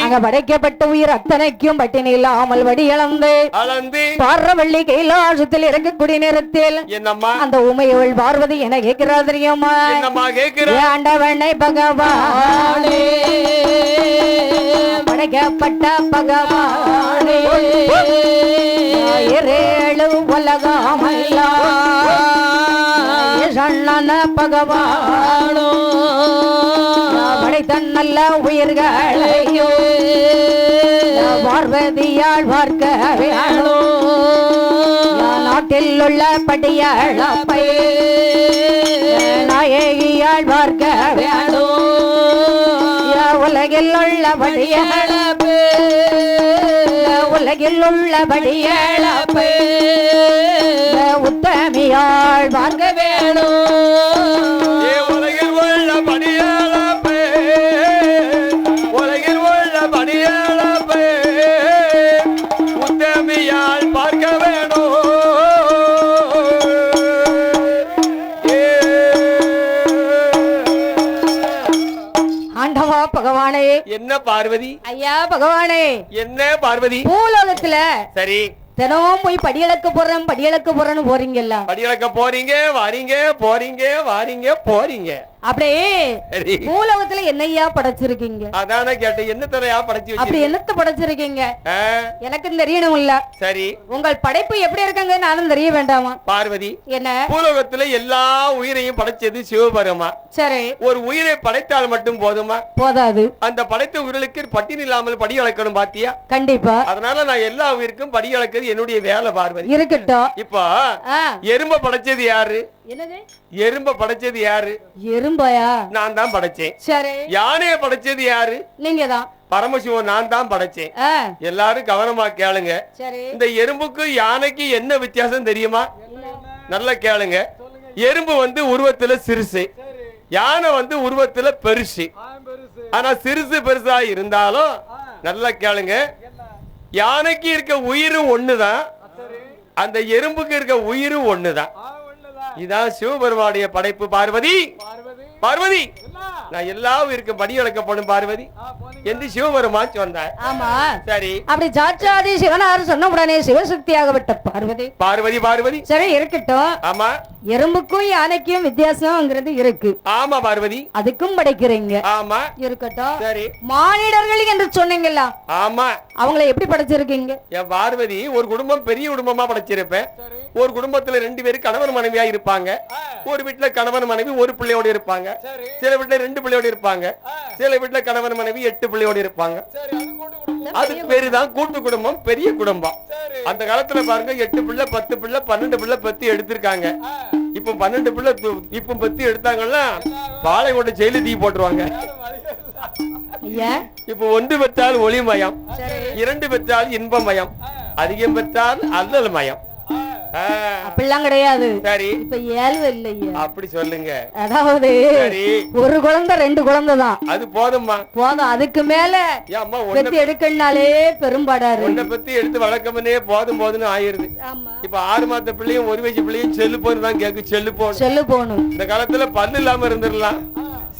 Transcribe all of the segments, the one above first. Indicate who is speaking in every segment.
Speaker 1: அங்க படைக்கப்பட்ட உயிர் அத்தனைக்கும் பட்டினி இல்லாமல் வடி இழந்து பார்வள்ளி கைலாசத்தில் இறங்கக்கூடிய நேரத்தில் அந்த உமையவள் பார்வதி என கேட்கிறா தெரியுமா? ஆண்டவனை பகவானே படைக்கப்பட்ட பகவானே ஏழு சண்ணன பகவானோ படைத்த நல்ல உயிர்களையோ பார்வதியால் பார்க்க வேணும் நாட்டில் உள்ள படியாள் நாயகியாள் பார்க்க வேணும் உலகில் உள்ள படியாளப்பு உலகில் உள்ள படியாளப்பு உத்தமியாள் பார்க்க வேணும்
Speaker 2: பார்வதி?
Speaker 1: ஐயா பகவானே.
Speaker 2: என்ன பார்வதி?
Speaker 1: பூலோகத்துல
Speaker 2: சரி.
Speaker 1: தினமும் போய் படியளக்க போறேன் படியளக்க போறேன்னு போறீங்கல்ல.
Speaker 2: படியளக்க போறீங்க வாரீங்க போறீங்க வாரீங்க போறீங்க.
Speaker 1: அப்படியே
Speaker 2: சரி.
Speaker 1: பூலோகத்துல என்னையா படைச்சிருக்கீங்க?
Speaker 2: அதான கேட்டேன். என்ன தரையா படைச்சு
Speaker 1: அப்படி என்னத்த படைச்சிருக்கீங்க? எனக்கும் தெரியணும் இல்ல.
Speaker 2: சரி.
Speaker 1: உங்கள் படைப்பு எப்படி இருக்காங்க? நானும் தெரிய வேண்டாமா?
Speaker 2: பார்வதி
Speaker 1: என்ன?
Speaker 2: பூலோகத்துல எல்லா உயிரையும் படைச்சது சிவபெருமா.
Speaker 1: சரி.
Speaker 2: ஒரு உயிரை படைத்தால் மட்டும் போதுமா?
Speaker 1: போதாது.
Speaker 2: அந்த படைத்த உயிர்களுக்கு பட்டினி இல்லாமல் படி அளக்கணும் பாத்தியா?
Speaker 1: கண்டிப்பா.
Speaker 2: அதனால நான் எல்லா உயிருக்கும் படி அளக்கிறது என்னுடைய வேலை பார்வதி.
Speaker 1: இருக்கட்டும்.
Speaker 2: இப்போ எறும்ப படைச்சது யாரு?
Speaker 1: என்னது?
Speaker 2: எறும்ப படைச்சது யாரு?
Speaker 1: எறும்பாயா?
Speaker 2: நான் தான் படைச்சேன்.
Speaker 1: சரி.
Speaker 2: யானைய படைச்சது யாரு?
Speaker 1: நீங்க தான்
Speaker 2: பரமசிவன் நான் தான் படைச்சேன். எல்லாரும் கவனமா கேளுங்க.
Speaker 1: சரி.
Speaker 2: இந்த எறும்புக்கு யானைக்கு என்ன வித்தியாசம் தெரியுமா? நல்லா கேளுங்க. எறும்பு வந்து உருவத்துல சிறுசு. யானை வந்து உருவத்துல பெருசு. ஆனா சிறுசு பெருசா இருந்தாலும் நல்லா கேளுங்க. யானைக்கு இருக்க உயிரும் ஒண்ணுதான். அந்த எறும்புக்கு இருக்க உயிரும் ஒண்ணுதான். இதான் சிவபெருமானுடைய படைப்பு பார்வதி. பார்வதி. நான் எல்லா உயிருக்கும் படி இழக்கப்படும் பார்வதி. என்று சிவபெருமான் சொன்னார்.
Speaker 1: ஆமா.
Speaker 2: சரி.
Speaker 1: அப்படி சாட்சாதி சிவனார் சொன்ன உடனே சிவசக்தியாகப்பட்ட பார்வதி.
Speaker 2: பார்வதி பார்வதி.
Speaker 1: சரி இருக்கட்டும்.
Speaker 2: ஆமா.
Speaker 1: எறும்புக்கும் யானைக்கும் வித்தியாசம்ங்கிறது இருக்கு.
Speaker 2: ஆமா பார்வதி.
Speaker 1: அதுக்கும் படைக்கிறீங்க.
Speaker 2: ஆமா.
Speaker 1: இருக்கட்டும்.
Speaker 2: சரி.
Speaker 1: மானிடர்கள் என்று சொன்னீங்களா
Speaker 2: ஆமா.
Speaker 1: அவங்கள எப்படி படைச்சிருக்கீங்க?
Speaker 2: என் பார்வதி ஒரு குடும்பம் பெரிய குடும்பமா படைச்சிருப்பேன். ஒரு குடும்பத்துல ரெண்டு பேரும் கணவன் மனைவியா இருப்பாங்க. ஒரு வீட்டுல கணவன் மனைவி ஒரு பிள்ளையோட இருப்பாங்க. சில வீட்டுல ரெண்டு பிள்ளையோட இருப்பாங்க. சில வீட்டுல கணவன் மனைவி எட்டு பிள்ளையோட இருப்பாங்க. அதுக்கு பேருதான் கூட்டு குடும்பம் பெரிய குடும்பம். அந்த காலத்துல பாருங்க எட்டு பிள்ளை பத்து பிள்ளை பன்னெண்டு பிள்ளை பத்தி எடுத்திருக்காங்க. இப்ப பன்னெண்டு பிள்ளை இப்ப பத்தி எடுத்தாங்கன்னா பாளையங்கோட்டை ஜெயிலு தீ போட்டுருவாங்க.
Speaker 1: ஐயா.
Speaker 2: இப்ப ஒன்று பெற்றால் ஒளிமயம் இரண்டு பெற்றால் இன்பமயம் அதிகம் பெற்றால் அல்லல் மயம்.
Speaker 1: அப்படிலாம் கிடையாது.
Speaker 2: சரி.
Speaker 1: இப்ப ஏழ்வு இல்லையா.
Speaker 2: அப்படி சொல்லுங்க.
Speaker 1: அதாவது ஒரு குழந்தை ரெண்டு குழந்தை தான்.
Speaker 2: அது போதும்மா.
Speaker 1: போதும். அதுக்கு மேல பெத்தி எடுக்கணும்னாலே பெரும்பாடாரு.
Speaker 2: உன்னை பத்தி எடுத்து வளர்க்கமனே போதும் போதும்னு ஆயிருது இப்ப ஆறு மாத்த பிள்ளையும் ஒரு வயசு பிள்ளையும் செல்லு போன் தான் கேக்கு செல்லு போன்
Speaker 1: சொல்லு போகணும்.
Speaker 2: இந்த காலத்துல பல்லு இல்லாம இருந்துடலாம்.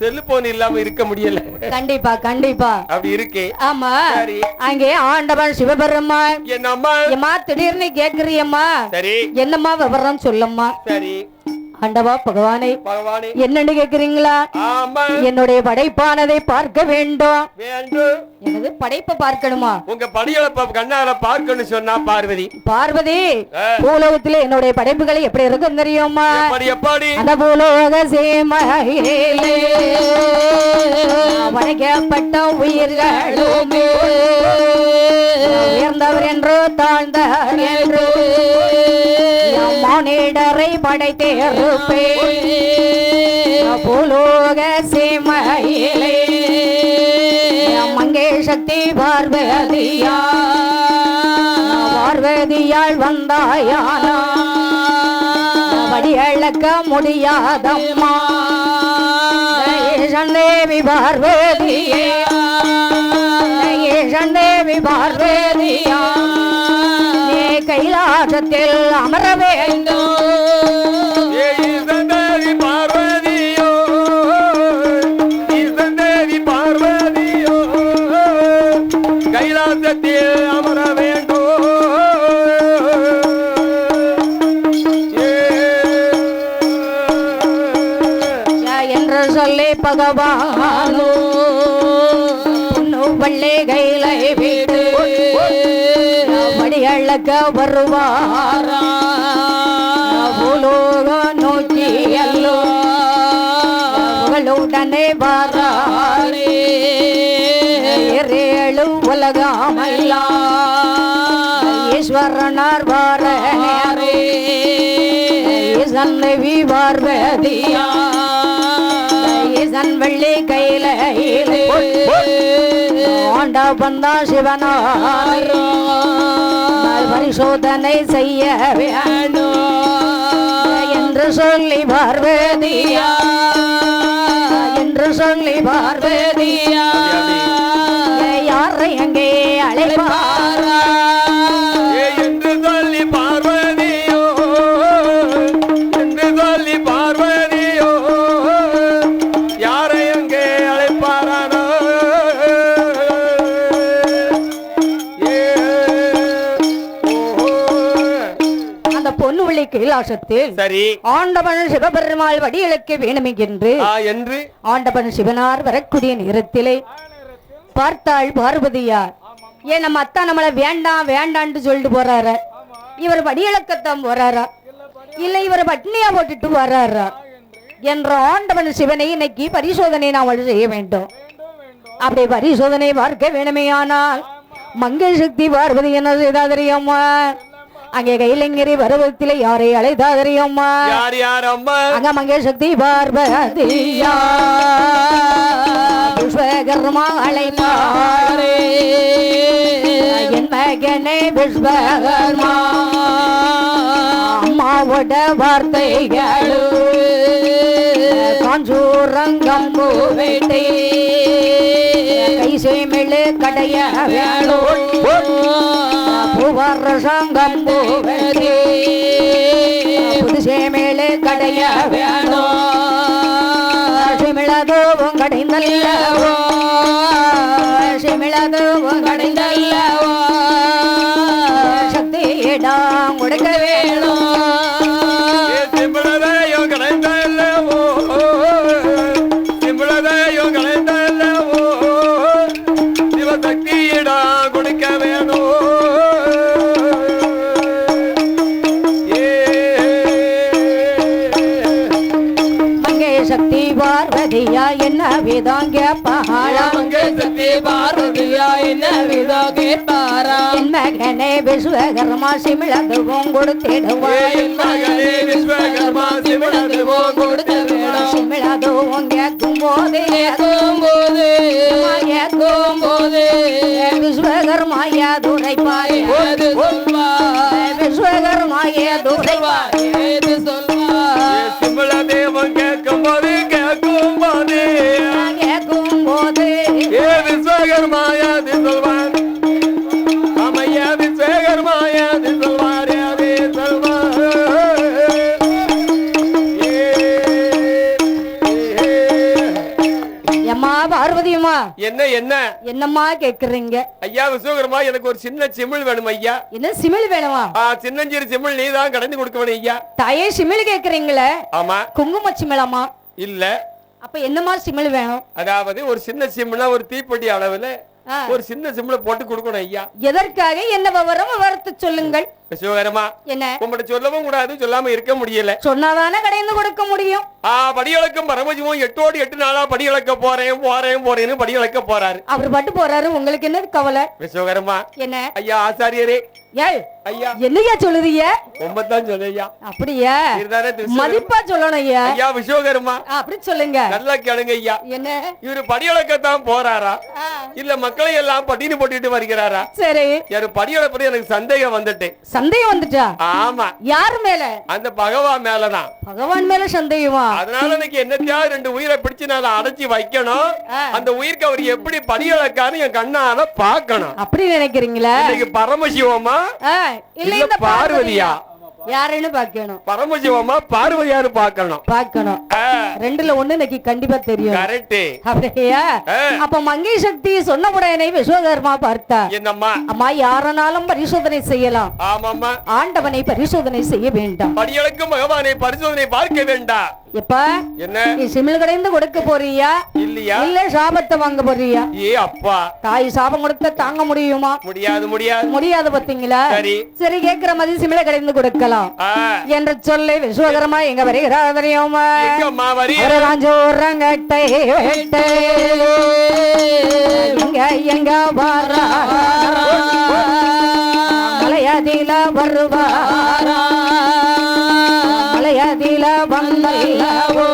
Speaker 2: செல்லு போன் இல்லாம இருக்க முடியல.
Speaker 1: கண்டிப்பா கண்டிப்பா.
Speaker 2: அப்படி இருக்கே.
Speaker 1: ஆமா.
Speaker 2: சரி.
Speaker 1: அங்கே ஆண்டவன் சிவபெருமான்
Speaker 2: என்னம்மா
Speaker 1: ஏம்மா திடீர்னு கேக்குறியம்மா.
Speaker 2: சரி.
Speaker 1: என்னம்மா விவரம் சொல்லம்மா.
Speaker 2: சரி.
Speaker 1: ஆண்டவா பகவானே.
Speaker 2: பகவானே.
Speaker 1: என்னன்னு கேக்குறீங்களா?
Speaker 2: ஆமா.
Speaker 1: என்னுடைய படைப்பானதை பார்க்க வேண்டும்.
Speaker 2: வேண்டும்.
Speaker 1: எனது படைப்பை பார்க்கணுமா?
Speaker 2: உங்க படியளப்ப கண்ணால பார்க்கணும் சொன்னா பார்வதி.
Speaker 1: பார்வதி. பூலோகத்துல என்னுடைய படைப்புகளை எப்படி இருக்கும் தெரியுமா?
Speaker 2: எப்படி எப்படி?
Speaker 1: அந்த பூலோக சீமையிலே வணங்கப்பட்ட உயிர்களுமே. உயர்ந்தவர் என்று தாழ்ந்தவர் என்று மானிடரை படைத்தேருப்பே பூலோக சீமையிலே சக்தி பார்வதியா? பார்வதியாள் வந்தாயானா? வடி இழக்க முடியாதம்மா? ஈசன் தேவி பார்வதியே. ஈசன் தேவி பார்வதியா? நீ கைலாசத்தில் அமர பொண்ணு பள்ளி கையில வீட்டு படியழக்க வருவாரா? பூலோகம் நோக்கி அல்லோ உடனே வாராரே. ஏழு உலகமையா ஈஸ்வரனார் வாரே. ஈசன் பார்வதியா பந்தா சிவனாரோ பரிசோதனை செய்ய வேண்டும் என்று சொல்லி பார்வதியா. என்று சொல்லி பார்வதியா. கைலாசத்தில்
Speaker 2: சரி.
Speaker 1: ஆண்டவன் சிவபெருமாள் வடிகளுக்கு வேணுமென்று
Speaker 2: என்று
Speaker 1: ஆண்டவன் சிவனார் வரக்கூடிய நேரத்திலே பார்த்தாள் பார்வதியார் ஏன் நம்ம அத்தா நம்மளை வேண்டாம் வேண்டான்ட்டு சொல்லிட்டு போறாரு? இவர் வடியிழக்கத்தான் போறாரா? இல்ல இவர் பட்னியா போட்டுட்டு வர்றாரா என்ற ஆண்டவன் சிவனை இன்னைக்கு பரிசோதனை நாம் செய்ய வேண்டும். அப்படி பரிசோதனை பார்க்க வேணுமேயானால் மங்கை சக்தி பார்வதி என்ன செய்தா தெரியுமா? அங்கே கைலங்கிரி பருவத்திலே யாரை அழைத்தா தெரியுமா
Speaker 2: யார் யார் அம்மா
Speaker 1: அங்க மங்கே சக்தி பார்வதியா. விஸ்வகர்மா அழைப்பாரே என் மகனே விஸ்வகர்மா. அம்மாவோட வார்த்தைகள். காஞ்சூரங்கம் பூவேட்டே. கை சேமிழு கடைய வேணும் வருஷங்கம் சங்கம் புதுசே மேலே கடைய வேணும் சிமிழதோவும் கடைந்தல்லவோ மகனே விஸ்வகர்மா சிமிழதுவும் கொடுத்திடுவாள்
Speaker 2: மகனே விஸ்வகர்மா சிவனதுவோம் கொடுத்த வேணும்
Speaker 1: சிமிழதுவும் கேட்கும் போது. கேட்கும் போது. கேட்கும் போது. விஸ்வகர்மாய துரைப்பாய் விஸ்வகர்மாய துரைப்பாய்
Speaker 2: என்ன என்ன?
Speaker 1: என்னம்மா கேக்குறீங்க?
Speaker 2: ஐயா விஸ்வகர்மா எனக்கு ஒரு சின்ன சிமிழ் வேணும் ஐயா.
Speaker 1: என்ன சிமிழ் வேணுமா?
Speaker 2: சின்னஞ்சிறு சிமிழ் நீ தான் கடந்து கொடுக்க வேணும் ஐயா.
Speaker 1: தாயே சிமிழ் கேக்குறீங்களே?
Speaker 2: ஆமா.
Speaker 1: குங்கும சிமிழாமா
Speaker 2: இல்ல.
Speaker 1: அப்ப என்னமா சிமிழ் வேணும்?
Speaker 2: அதாவது ஒரு சின்ன சிம்னா ஒரு தீப்பெட்டி அளவுல. ஒரு சின்ன சிம்ல போட்டு கொடுக்கணும் ஐயா.
Speaker 1: எதற்காக என்ன விவரம் விவரத்து சொல்லுங்கள்.
Speaker 2: சிவகரமா
Speaker 1: என்ன?
Speaker 2: உங்கள்கிட்ட சொல்லவும் கூடாது சொல்லாம இருக்க முடியல.
Speaker 1: சொன்னாதானே கடைந்து கொடுக்க முடியும்?
Speaker 2: ஆ படியளக்கும் பரமஜிவும் எட்டோடு எட்டு நாளா படியளக்க போறேன் போறேன் போறேன்னு படியளக்க போறாரு.
Speaker 1: அவர் பட்டு போறாரு உங்களுக்கு என்ன கவலை?
Speaker 2: விஸ்வகரமா
Speaker 1: என்ன?
Speaker 2: ஐயா ஆசாரியரே.
Speaker 1: ஏய்
Speaker 2: ஐயா.
Speaker 1: என்னையா சொல்லுதீங்க?
Speaker 2: ஒன்பதான் சொல்லு ஐயா.
Speaker 1: அப்படியா. மதிப்பா சொல்லணும் ஐயா.
Speaker 2: ஐயா விஸ்வகர்மா.
Speaker 1: அப்படி சொல்லுங்க.
Speaker 2: நல்லா கேளுங்க ஐயா.
Speaker 1: என்ன?
Speaker 2: இவரு படியளக்கத்தான் போறாரா? இல்ல மக்களை எல்லாம் பட்டினி போட்டுட்டு வருகிறாரா?
Speaker 1: சரி.
Speaker 2: யாரு படியளப்படி எனக்கு சந்தேகம் வந்துட்டு
Speaker 1: சந்தேகம் வந்துட்டா?
Speaker 2: ஆமா.
Speaker 1: யார் மேல?
Speaker 2: அந்த பகவான் மேலதான்.
Speaker 1: பகவான் மேல சந்தேகமா?
Speaker 2: அதனால எனக்கு என்னத்தையாவது ரெண்டு உயிரை பிடிச்சு நான் அடைச்சி வைக்கணும். அந்த உயிருக்கு அவர் எப்படி படியளக்கான்னு என் கண்ணால பார்க்கணும்.
Speaker 1: அப்படி நினைக்கிறீங்களா?
Speaker 2: இன்னைக்கு பரமசிவமா
Speaker 1: இல்ல
Speaker 2: பார்வதியா?
Speaker 1: யாருன்னு பார்க்கணும்.
Speaker 2: பரமசிவமா பார்வதியாரு பார்க்கணும்.
Speaker 1: பார்க்கணும். ரெண்டுல ஒண்ணு இன்னைக்கு கண்டிப்பா தெரியும்.
Speaker 2: கரெக்ட்
Speaker 1: அப்படியா? அப்ப மங்கை சக்தி சொன்ன உடனே விஸ்வகர்மா பார்த்தா
Speaker 2: என்னம்மா?
Speaker 1: அம்மா யாரனாலும் பரிசோதனை செய்யலாம்.
Speaker 2: ஆமாம்மா.
Speaker 1: ஆண்டவனை பரிசோதனை செய்ய வேண்டாம்.
Speaker 2: படியளக்கும் பகவானை பரிசோதனை பார்க்க வேண்டாம்.
Speaker 1: எப்ப
Speaker 2: என்ன?
Speaker 1: நீ சிமிழ் கடைந்து கொடுக்க போறியா?
Speaker 2: இல்லையா?
Speaker 1: இல்ல சாபத்தை வாங்க போறியா?
Speaker 2: ஏ அப்பா.
Speaker 1: தாய் சாபம் கொடுத்த தாங்க முடியுமா?
Speaker 2: முடியாது முடியாது.
Speaker 1: முடியாது பாத்தீங்களா?
Speaker 2: சரி.
Speaker 1: சரி கேக்குற மாதிரி சிமிழ கடைந்து கொடுக்கலாம். என்று சொல்லி விஸ்வகர்மா எங்க வருகிறார் தெரியுமா? ராஞ்சோரங்கட்டை வெட்டு எங்க எங்க வாரா? மலையாதில வருவாரா? வந்தல்லவோ?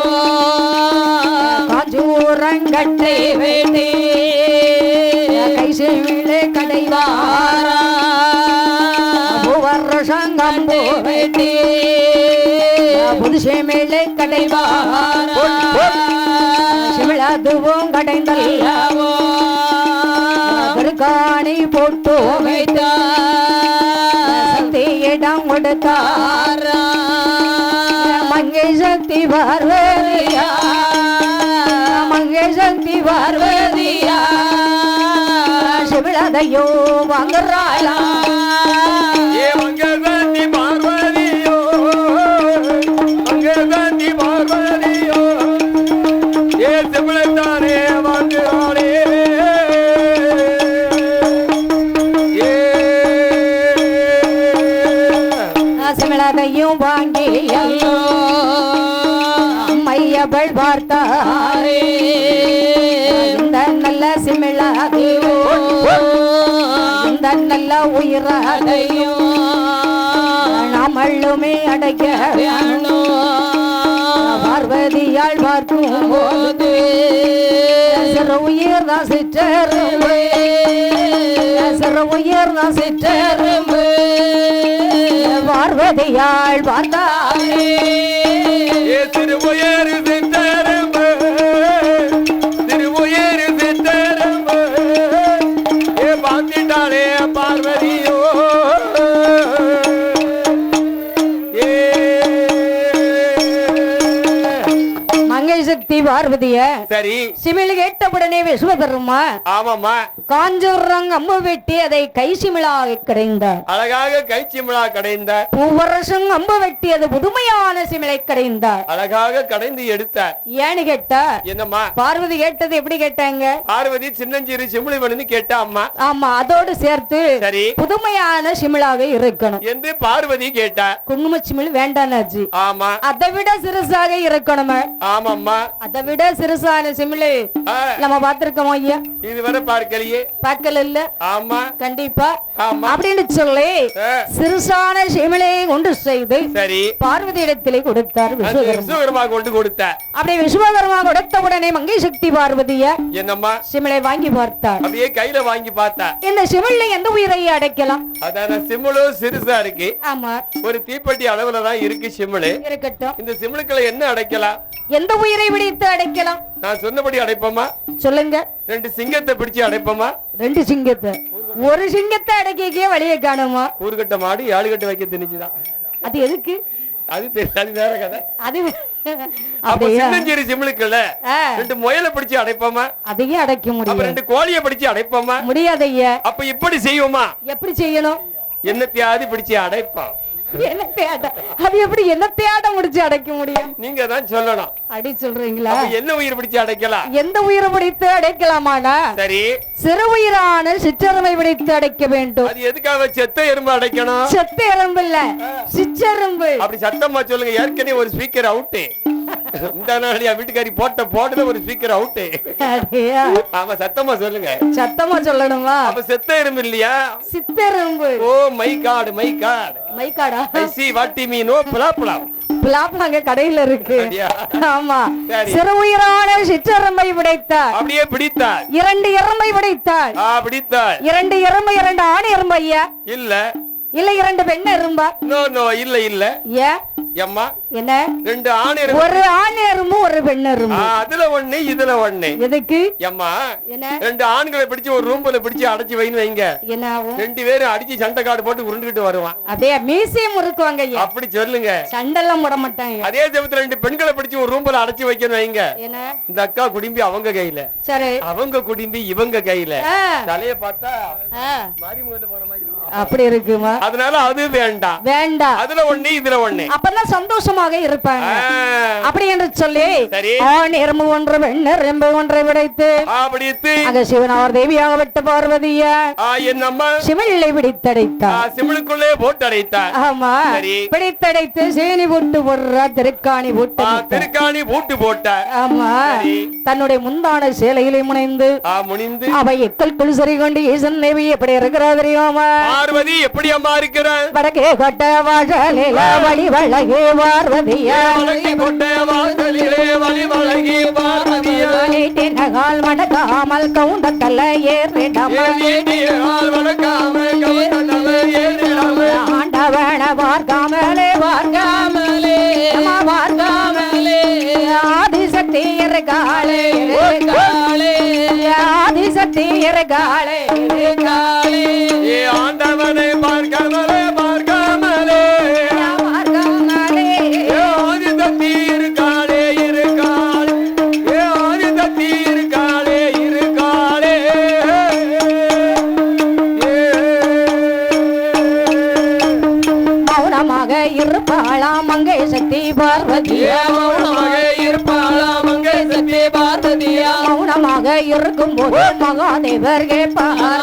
Speaker 1: காஞ்சூரங்கட்டை வெட்டி. கை செவிழே கடைவாரா? வருஷங்கம்பு வெட்டி. புதுசை மேலே கடைவாரா? சிமிழாதுவும் கடைந்தல்லவோ? பெருக்காணி போட்டு வைத்தா சக்தியிடம் கொடுத்தாரா. மங்கை சக்தி மையவள் பார்த்தாரே. இந்த நல்ல சிமிழாதையோ இந்த நல்ல உயிராதையோ நாமள்ளுமே அடைக்க வேணும். பார்வதியாள் பார்க்கும் போது உயிர் தான் சிற்றரும்பு. சிறு உயிர் தான் சிற்றரும்பு. பார்வதியாள் பார்த்தாலே
Speaker 2: ஏ
Speaker 1: சக்தி பார்வதிய.
Speaker 2: சரி.
Speaker 1: சிமிழ் கேட்டவுடனே விஸ்வதர்மா
Speaker 2: ஆமாம்மா.
Speaker 1: காஞ்சூரங் அம்பு வெட்டி அதை கை சிமிழாக கிடைந்தார்
Speaker 2: அழகாக கைச்சிமிழா கடைந்த.
Speaker 1: பூவரசம் அம்பு வெட்டி அது புதுமையான சிமிழை கிடைந்தார்
Speaker 2: அழகாக கடைந்து எடுத்தார்
Speaker 1: ஏன்னு கேட்டா?
Speaker 2: என்னம்மா?
Speaker 1: பார்வதி கேட்டது எப்படி கேட்டாங்க?
Speaker 2: பார்வதி சின்னஞ்சிறு சிமிழி வேணும்னு கேட்டா அம்மா
Speaker 1: ஆமா அதோடு சேர்த்து
Speaker 2: சரி.
Speaker 1: புதுமையான சிமிழாக இருக்கணும்.
Speaker 2: என்று பார்வதி கேட்டா.
Speaker 1: குங்கும சிமிழ் வேண்டானாச்சு
Speaker 2: ஆமா.
Speaker 1: அதை விட சிறுசாக இருக்கணுமே.
Speaker 2: ஆமாம்மா
Speaker 1: அதை விட சிறுசான சிமிழ். நம்ம பார்த்திருக்கோம் ஐயா?
Speaker 2: இதுவரை பார்க்கலையே.
Speaker 1: பார்க்கல இல்ல.
Speaker 2: ஆமா.
Speaker 1: கண்டிப்பா.
Speaker 2: ஆமா.
Speaker 1: அப்படின்னு சொல்லி சிறுசான சிமிழை கொண்டு செய்து
Speaker 2: சரி.
Speaker 1: பார்வதி இடத்திலே கொடுத்தார்
Speaker 2: விஸ்வகர்மா. கொண்டு கொடுத்த.
Speaker 1: அப்படி விஸ்வகர்மா கொடுத்த உடனே மங்கை சக்தி பார்வதிய
Speaker 2: என்னம்மா?
Speaker 1: சிமிழை வாங்கி பார்த்தார்.
Speaker 2: அப்படியே கையில வாங்கி பார்த்தா.
Speaker 1: இந்த சிமிழ்ல எந்த உயிரை அடைக்கலாம்?
Speaker 2: அதான சிமிழும் சிறுசா இருக்கு.
Speaker 1: ஆமா.
Speaker 2: ஒரு தீப்பெட்டி அளவுல தான் இருக்கு சிமிழு.
Speaker 1: இருக்கட்டும்.
Speaker 2: இந்த சிமிழுக்களை என்ன அடைக்கலாம்?
Speaker 1: எந்த உயிரை விடுத்து அடைக்கலாம்.
Speaker 2: நான் சொன்னபடி அடைப்போமா?
Speaker 1: சொல்லுங்க.
Speaker 2: ரெண்டு சிங்கத்தை பிடிச்சு அடைப்போமா?
Speaker 1: ரெண்டு சிங்கத்தை. ஒரு சிங்கத்தை அடக்கிக்கே வழியை காணுமா?
Speaker 2: கூறுகட்ட மாடு ஏழு கட்டு வைக்க திணிச்சுதான்.
Speaker 1: அது எதுக்கு?
Speaker 2: அது தெரியல அது வேற கதை.
Speaker 1: அது
Speaker 2: அப்ப ரெண்டு முயலை பிடிச்சு அடைப்போமா?
Speaker 1: அதையே அடைக்க
Speaker 2: அப்ப
Speaker 1: முடியும்
Speaker 2: ரெண்டு கோழியை பிடிச்சு அடைப்போமா?
Speaker 1: முடியாதையா
Speaker 2: அப்ப இப்படி செய்வோமா?
Speaker 1: எப்படி செய்யணும்?
Speaker 2: என்னத்தையாவது பிடிச்சு அடைப்போம்.
Speaker 1: என்னத்தையாட அது எப்படி என்னத்தையாட முடிச்சு அடைக்க முடியும்?
Speaker 2: நீங்க தான் சொல்லணும்.
Speaker 1: அடி சொல்றீங்களா?
Speaker 2: என்ன உயிர் பிடிச்சு அடைக்கலாம்?
Speaker 1: எந்த உயிரை பிடித்து அடைக்கலாமாடா
Speaker 2: சரி.
Speaker 1: சிறு உயிரான சிற்றருமை பிடித்து அடைக்க வேண்டும்.
Speaker 2: அது எதுக்காக செத்த எறும்பு அடைக்கணும்?
Speaker 1: செத்த எறும்பு இல்ல சிற்றெரும்பு
Speaker 2: அப்படி சத்தமா சொல்லுங்க. ஏற்கனவே ஒரு ஸ்பீக்கர் அவுட்டு என் வீட்டுக்காரி போட்ட போட்டத ஒரு ஸ்பீக்கர் அவுட்டு ஆமா சத்தமா சொல்லுங்க.
Speaker 1: சத்தமா சொல்லணுமா?
Speaker 2: அப்ப செத்த எறும்பு இல்லையா?
Speaker 1: சித்தெரும்பு
Speaker 2: oh my god my god
Speaker 1: மைக்காடா
Speaker 2: I C வாட்டி மீனோ புலாப்புலாம்
Speaker 1: பிளாப் அங்க கடையில இருக்கு? ஆமா. சிறு உயிரான சிற்றெரும்பை விடைத்தார்
Speaker 2: அப்படியே பிடித்தார்
Speaker 1: இரண்டு எறும்பை விடைத்தார்
Speaker 2: பிடித்தார்
Speaker 1: இரண்டு எறும்பு இரண்டு ஆண் எறும்பு ஐயா?
Speaker 2: இல்ல.
Speaker 1: இல்ல இரண்டு பெண் எறும்பா?
Speaker 2: நோ நோ இல்ல இல்ல.
Speaker 1: ஏன்?
Speaker 2: எம்மா?
Speaker 1: என்ன?
Speaker 2: ரெண்டு ஆண்
Speaker 1: ஒரு ஆண் ஒரு பெண்
Speaker 2: அதுல ஒண்ணு இதுல ஒண்ணு.
Speaker 1: எதுக்கு?
Speaker 2: எம்மா
Speaker 1: என்ன?
Speaker 2: ரெண்டு ஆண்களை பிடிச்சு ஒரு ரூம்ல பிடிச்சு அடைச்சு வைன்னு வைங்க.
Speaker 1: என்ன
Speaker 2: ரெண்டு பேரும் அடிச்சு சண்டை காடு போட்டு உருண்டுகிட்டு வருவான்.
Speaker 1: அப்படியே? மீசையும் முறுக்குவாங்க
Speaker 2: அப்படி சொல்லுங்க.
Speaker 1: சண்டெல்லாம் போட மாட்டாங்க
Speaker 2: அதே சமயத்துல ரெண்டு பெண்களை பிடிச்சு ஒரு ரூம்ல அடைச்சு வைக்கணும் வைங்க.
Speaker 1: என்ன?
Speaker 2: இந்த அக்கா குடிம்பி அவங்க கையில.
Speaker 1: சரி.
Speaker 2: அவங்க குடிம்பி இவங்க கையில. தலைய பார்த்தா மாரிமுகத்துல போன மாதிரி
Speaker 1: அப்படி இருக்குமா?
Speaker 2: அதனால அது வேண்டாம்.
Speaker 1: வேண்டாம்.
Speaker 2: அதுல ஒண்ணு இதுல ஒண்ணு.
Speaker 1: அப்பதான் சந்தோஷமாக இருப்பாங்க. அப்படி என்று சொல்லி ஆண் எறும்பு ஒன்று பெண் எறும்பு ஒன்றை விடைத்து அங்க சிவனார் தேவியாக விட்ட பார்வதியா
Speaker 2: ஆ,
Speaker 1: பிடித்தடைத்தார்.
Speaker 2: சிமிழுக்குள்ளே போட்டு அடைத்தார்
Speaker 1: ஆமா. பிடித்தடைத்து சேனி போட்டு போடுறா திருக்காணி போட்டு.
Speaker 2: திருக்காணி பூட்டு போட்டார்.
Speaker 1: ஆமா. தன்னுடைய முந்தான சேலையிலே முனைந்து
Speaker 2: முனிந்து.
Speaker 1: அவை எக்கல் சரி கொண்டு ஈசன் தேவி எப்படி இருக்கிறா தெரியுமா?
Speaker 2: பார்வதி எப்படி அம்மா இருக்கிறார்
Speaker 1: வடக்கே கொட்ட வாழலில வழி வழகே பார்வதியா நகால் மடக்காமல் கவுண்டக்கல்ல ஏறிடமா ஆண்டவன ஆதிசக்தி இருக்காளே ஆதிசக்தி இருக்காளே இருக்கும்போது மகாதேவர் கேட்பாரா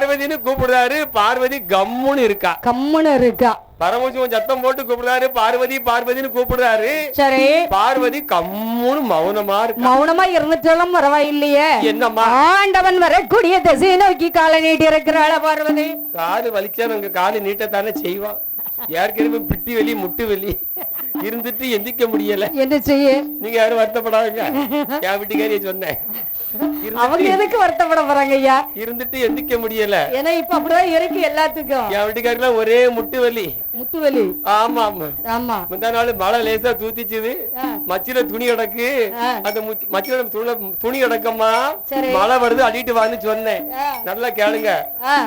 Speaker 2: பார்வதின்னு கூப்பிடுறாரு. பார்வதி கம்முன்னு இருக்கா.
Speaker 1: கம்முன்னு இருக்கா.
Speaker 2: பரமசிவன் சத்தம் போட்டு கூப்பிடுறாரு. பார்வதி பார்வதின்னு கூப்பிடுறாரு.
Speaker 1: சரி.
Speaker 2: பார்வதி கம்முன்னு மௌனமா இருக்கா.
Speaker 1: மௌனமா இருந்துட்டாலும் பரவாயில்லையே.
Speaker 2: என்னம்மா?
Speaker 1: ஆண்டவன் வரக்கூடிய திசை நோக்கி காலை நீட்டி இருக்கிறாள பார்வதி?
Speaker 2: காது வலிச்சா நாங்க காலு நீட்டத்தானே செய்வான். ஏற்கனவே பிட்டி வெளி முட்டு வெளி இருந்துட்டு எந்திக்க முடியல.
Speaker 1: என்ன செய்ய?
Speaker 2: நீங்க யாரும் வருத்தப்படாதீங்க. என் வீட்டுக்காரியை சொன்னேன்.
Speaker 1: அவங்க எதுக்கு வருத்தப்பட போறாங்க ஐயா?
Speaker 2: இருந்துட்டு எந்திக்க முடியல.
Speaker 1: ஏன்னா இப்ப அப்படிதான் இருக்கு எல்லாத்துக்கும்.
Speaker 2: என் வீட்டுக்காரிலாம் ஒரே முட்டு வலி
Speaker 1: முட்டுவலி
Speaker 2: ஆமா ஆமா.
Speaker 1: ஆமா
Speaker 2: முந்தா நாள் மழை லேசா தூத்திச்சுது. மச்சில துணி கிடக்கு.
Speaker 1: ஆ.
Speaker 2: அந்த முச்- மச்சில துணி கிடக்கம்மா. மழை வருது அடிட்டு வான்னு சொன்னேன். நல்லா கேளுங்க.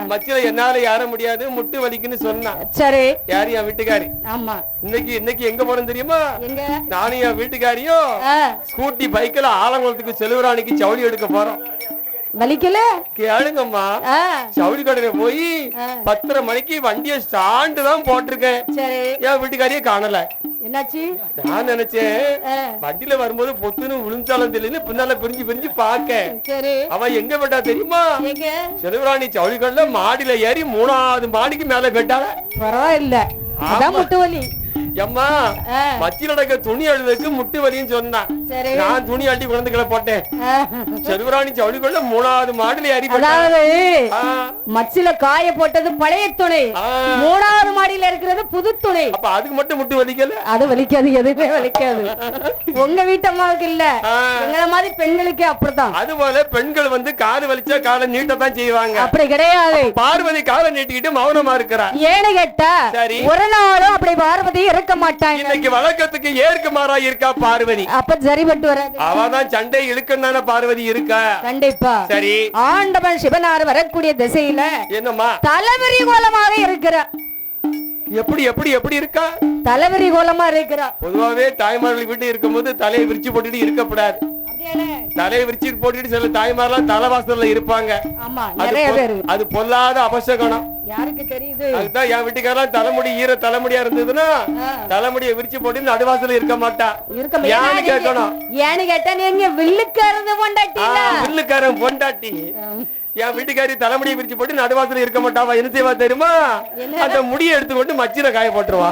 Speaker 2: மச்சில என்னால ஏற முடியாது முட்டு வலிக்குன்னு சொன்னான்
Speaker 1: சரி.
Speaker 2: யாரு என் வீட்டுக்காரி?
Speaker 1: ஆமா.
Speaker 2: இன்னைக்கு இன்னைக்கு எங்க போறோம் தெரியுமா? நானும் என் வீட்டுக்காரியும் ஸ்கூட்டி பைக்ல ஆலங்குளத்துக்கு செலுவராணிக்கு ஜவுளி எடுக்க போறோம்.
Speaker 1: வலிக்கல?
Speaker 2: கேளுங்கம்மா. ஜவுளி கடையில போய். பத்தரை மணிக்கு வண்டிய ஸ்டாண்டு தான் போட்டிருக்கேன்.
Speaker 1: சரி.
Speaker 2: என் வீட்டுக்காரியே காணல.
Speaker 1: என்னாச்சு?
Speaker 2: நான் நினைச்சேன் வண்டியில வரும்போது பொத்துன்னு விழுந்தாலும் தெரியல பின்னால பிரிஞ்சு பிரிஞ்சு பாக்க அவ எங்க போட்டா தெரியுமா? செலுவராணி ஜவுளிகள்ல மாடியில ஏறி மூணாவது மாடிக்கு மேல போயிட்டாங்க
Speaker 1: பரவாயில்ல. அதான் முட்டுவலி.
Speaker 2: எம்மா
Speaker 1: ஆ,
Speaker 2: மச்சில் நடக்க துணி அழுதுக்கு முட்டு வலின்னு சொன்னான் நான் துணி அள்ளி குழந்தைகளை போட்டேன். செல்வராணி ஜவுளிகள்ல மூணாவது மாடியில ஏறி.
Speaker 1: அதாவது மச்சில காய போட்டது பழைய துணை. மூணாவது மாடியில இருக்கிறது புது துணை.
Speaker 2: அப்ப அதுக்கு மட்டும் முட்டு வலிக்கல?
Speaker 1: அது வலிக்காது எதுவுமே வலிக்காது. உங்க வீட்டம்மாவுக்கு இல்ல. எங்களை மாதிரி பெண்களுக்கு அப்படித்தான்.
Speaker 2: அது போல பெண்கள் வந்து காது வலிச்சா காலை நீட்டத்தான் செய்வாங்க.
Speaker 1: அப்படி கிடையாது.
Speaker 2: பார்வதி காலை நீட்டிக்கிட்டு மௌனமா இருக்கிறா.
Speaker 1: ஏன்னு கேட்டா
Speaker 2: சரி.
Speaker 1: ஒரு நாளும் அப்படி பார்வதி இருக்க மாட்டாங்க
Speaker 2: இன்னைக்கு வழக்கத்துக்கு ஏற்க மாறா இருக்கா பார்வதி?
Speaker 1: அப்ப சரிபட்டு வராது.
Speaker 2: அவதான் சண்டை இழுக்கும் தானே பார்வதி இருக்கா.
Speaker 1: கண்டிப்பா.
Speaker 2: சரி.
Speaker 1: ஆண்டவன் சிவனார் வரக்கூடிய திசையில
Speaker 2: என்னம்மா?
Speaker 1: தலைவரி கோலமாக இருக்கிறார்
Speaker 2: எப்படி எப்படி எப்படி இருக்கா?
Speaker 1: தலைவரி கோலமா இருக்கிறார்
Speaker 2: பொதுவாவே தாய்மார்கள் வீட்டு இருக்கும்போது தலையை விரிச்சு போட்டுட்டு இருக்கக்கூடாது.
Speaker 1: அப்படியானே?
Speaker 2: தலையை விரிச்சு போட்டுட்டு சில தாய்மாரெல்லாம் தலைவாசல்ல இருப்பாங்க. அது பொல்லாத அபசகனம்.
Speaker 1: யாருக்கு தெரியுது?
Speaker 2: அதுதான் என் வீட்டுக்காரெல்லாம் தலைமுடி ஈர தலைமுடியா இருந்ததுன்னா
Speaker 1: ஆ.
Speaker 2: தலைமுடியை விரிச்சு போட்டு நடுவாசல்ல இருக்க மாட்டா. ஏன்னு கேட்கணும்.
Speaker 1: ஏன்னு கேட்டா நீங்க
Speaker 2: வில்லுக்காரன் பொண்டாட்டி. என் வீட்டுக்காரி தலைமுடியை பிரிச்சு போட்டு நடுவாசல இருக்க மாட்டாவா? என்ன செய்வா தெரியுமா? அந்த முடியை எடுத்துக்கொண்டு மச்சில காய போட்டுருவா.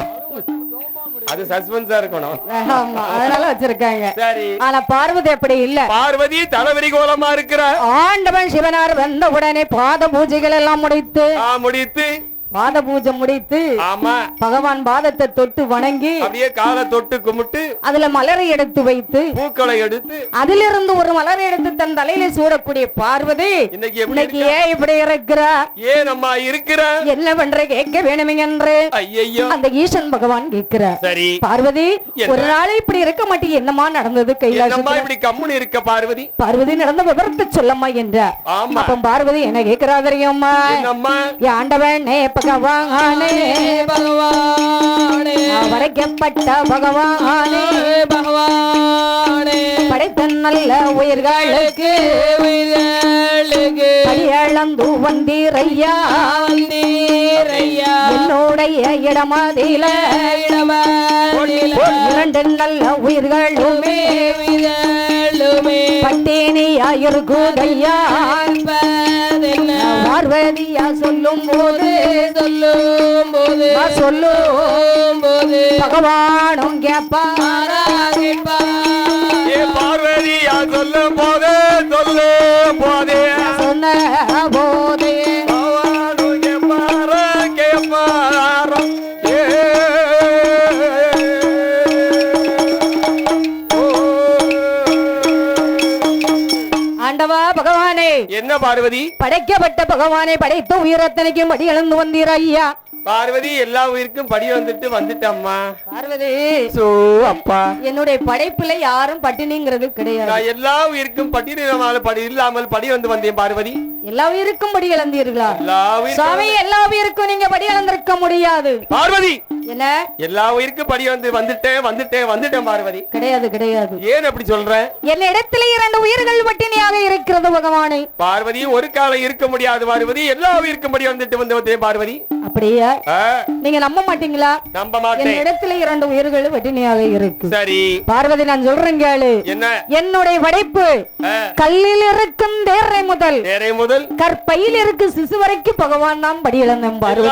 Speaker 2: அது சஸ்பென்ஸா இருக்கணும்.
Speaker 1: ஆமா அதனால வச்சிருக்காங்க.
Speaker 2: சரி.
Speaker 1: ஆனா பார்வதி அப்படி இல்ல.
Speaker 2: பார்வதி தலைவரி கோலமா இருக்கிற
Speaker 1: ஆண்டவன் சிவனார் வந்த உடனே பாத பூஜைகள் எல்லாம் முடித்து
Speaker 2: முடித்து
Speaker 1: பாத பூஜை முடித்து
Speaker 2: ஆமா.
Speaker 1: பகவான் பாதத்தை தொட்டு வணங்கி
Speaker 2: அப்படியே காலை தொட்டு கும்பிட்டு
Speaker 1: அதுல மலரை எடுத்து வைத்து
Speaker 2: பூக்களை எடுத்து
Speaker 1: அதிலிருந்து ஒரு மலரை எடுத்து தன் தலையில சூடக்கூடிய பார்வதி
Speaker 2: இன்னைக்கு
Speaker 1: ஏன் இப்படி இருக்கிறா
Speaker 2: ஏன் அம்மா இருக்கிற
Speaker 1: என்ன பண்ற கேட்க வேணுமே என்று
Speaker 2: ஐயையோ.
Speaker 1: அந்த ஈசன் பகவான் கேட்கிறார்.
Speaker 2: சரி.
Speaker 1: பார்வதி? ஒரு நாள் இப்படி இருக்க மாட்டேங்க என்னமா நடந்தது கைலாசத்துல?
Speaker 2: இப்படி கம்முன்னு இருக்க பார்வதி?
Speaker 1: பார்வதி நடந்த விவரத்தை சொல்லம்மா என்றார். அப்ப பார்வதி என்ன கேட்கிறா தெரியுமா? ஆண்டவனே பகவானே
Speaker 3: பகவானே.
Speaker 1: படைக்கப்பட்ட பகவானே.
Speaker 3: பகவானே.
Speaker 1: படைத்த நல்ல உயிர்களுக்கு
Speaker 3: உயிர்களுக்கு.
Speaker 1: அடியளந்து வந்தீரையா.
Speaker 3: வந்தீரையா.
Speaker 1: என்னுடைய இடமதில இரண்டு நல்ல உயிர்களுமே. பட்டினியாயிருக்குதையா. பார்வதியா சொல்லும் போது
Speaker 3: சொல்லும் போது
Speaker 1: சொல்லும்
Speaker 3: போது.
Speaker 1: பகவானும் கேப்பா
Speaker 2: என்ன பார்வதி
Speaker 1: படைக்கப்பட்ட பகவானை படைத்த உயிரத்தனைக்கும் படி இழந்து வந்தீர் ஐயா
Speaker 2: பார்வதி எல்லா உயிருக்கும் படி வந்துட்டு வந்துட்டம்மா
Speaker 1: பார்வதி
Speaker 2: சோ அப்பா
Speaker 1: என்னுடைய படைப்புல யாரும் பட்டினிங்கிறது கிடையாது
Speaker 2: நான் எல்லா உயிருக்கும் படி இல்லாமல் படி இல்லாமல் படி வந்து வந்தேன் பார்வதி
Speaker 1: எல்லா உயிருக்கும் படி இழந்தீர்களா
Speaker 2: எல்லா
Speaker 1: சுவாமி எல்லா உயிருக்கும் நீங்க படி இழந்திருக்க முடியாது
Speaker 2: பார்வதி
Speaker 1: என்ன
Speaker 2: எல்லா உயிருக்கும் படி வந்து வந்துட்டேன் வந்துட்டேன் வந்துட்டேன் பார்வதி
Speaker 1: கிடையாது கிடையாது
Speaker 2: ஏன் அப்படி சொல்றேன்
Speaker 1: என் இடத்துல இரண்டு உயிர்கள் பட்டினியாக இருக்கிறது பகவானே.
Speaker 2: பார்வதி ஒரு காலம் இருக்க முடியாது பார்வதி. எல்லா உயிருக்கும் படி வந்துட்டு வந்து பார்வதி.
Speaker 1: அப்படியா? நீங்க நம்ப மாட்டீங்களா?
Speaker 2: நம்ப மாட்டேன்.
Speaker 1: இடத்துல இரண்டு உயிர்கள் பட்டினியாக இருக்கு.
Speaker 2: சரி.
Speaker 1: பார்வதி நான் சொல்றேன் கேளு.
Speaker 2: என்ன?
Speaker 1: என்னுடைய படைப்பு கல்லில் இருக்கும் தேரை முதல்.
Speaker 2: நேரே முதல்.
Speaker 1: கற்பையில் இருக்கு சிசு வரைக்கும் பகவான் தான் படி இழந்தேன் பார்வதி.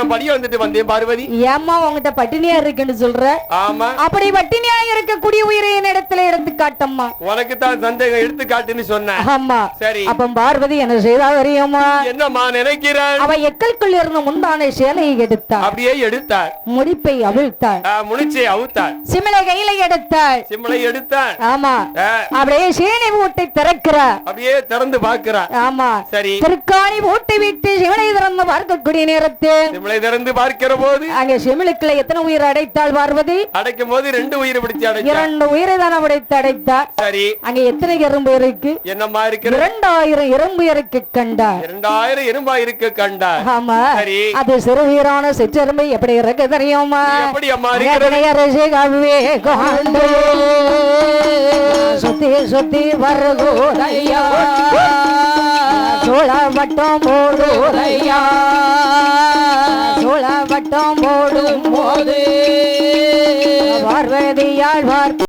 Speaker 2: நான் படி வந்துட்டு வந்தேன் பார்வதி.
Speaker 1: ஏம்மா உங்ககிட்ட பட்டினியா இருக்குன்னு சொல்ற?
Speaker 2: ஆமா.
Speaker 1: அப்படி பட்டினியா இருக்கக்கூடிய உயிரை என் இடத்துல எடுத்து காட்டம்மா
Speaker 2: உனக்கு தான் சந்தேகம் எடுத்து காட்டுன்னு சொன்னேன் சரி.
Speaker 1: அப்ப பார்வதி என்ன செய்தா தெரியுமா
Speaker 2: என்னம்மா நினைக்கிறாள்
Speaker 1: அவ எக்கல்குள் இருந்த முந்தானை சேலையை எடுத்தாள்.
Speaker 2: அப்படியே எடுத்தாள்.
Speaker 1: முடிப்பை அவிழ்த்தாள்.
Speaker 2: ஆ, முனிச்சை அவுத்தாள்
Speaker 1: சிமிலை கையில எடுத்தாள்.
Speaker 2: சிம்மளை எடுத்தாள்.
Speaker 1: ஆமா. அப்படியே சேனை பூட்டை திறக்கிறார்
Speaker 2: அப்படியே திறந்து பார்க்கிறா.
Speaker 1: ஆமா.
Speaker 2: சரி.
Speaker 1: திருக்காணி பூட்டை விட்டு சிவனை திறந்து பார்க்கக்கூடிய நேரத்தில்
Speaker 2: சிம்மளை திறந்து பார்க்கிற போது
Speaker 1: அங்க சிமிழுக்குள்ள எத்தனை உயிர் அடைத்தாள் பார்வதி?
Speaker 2: அடைக்கும் போது ரெண்டு உயிரை பிடிச்சு அடைச்சா
Speaker 1: இரண்டு உயிரை தான் அடைத்து அடைத்தார்
Speaker 2: சரி.
Speaker 1: அங்க எத்தனை எறும்பு இருக்கு?
Speaker 2: என்னம்மா இருக்கிற
Speaker 1: இரண்டாயிரம் எறும்பு இருக்கு கண்டார்.
Speaker 2: இரண்டாயிரம் எறும்பா இருக்க கண்டார்.
Speaker 1: ஆமா.
Speaker 2: சரி.
Speaker 1: அது சிறு வீரான சிற்றெரும்பு எப்படி இருக்கு தெரியுமா?
Speaker 2: எப்படி அம்மா
Speaker 1: கொண்டு சுத்தி சுத்தி வருகோதையா சோழ வட்டம் போடுதையா சோழ வட்டம் போடும் போது பார்வதியாள் பார்த்து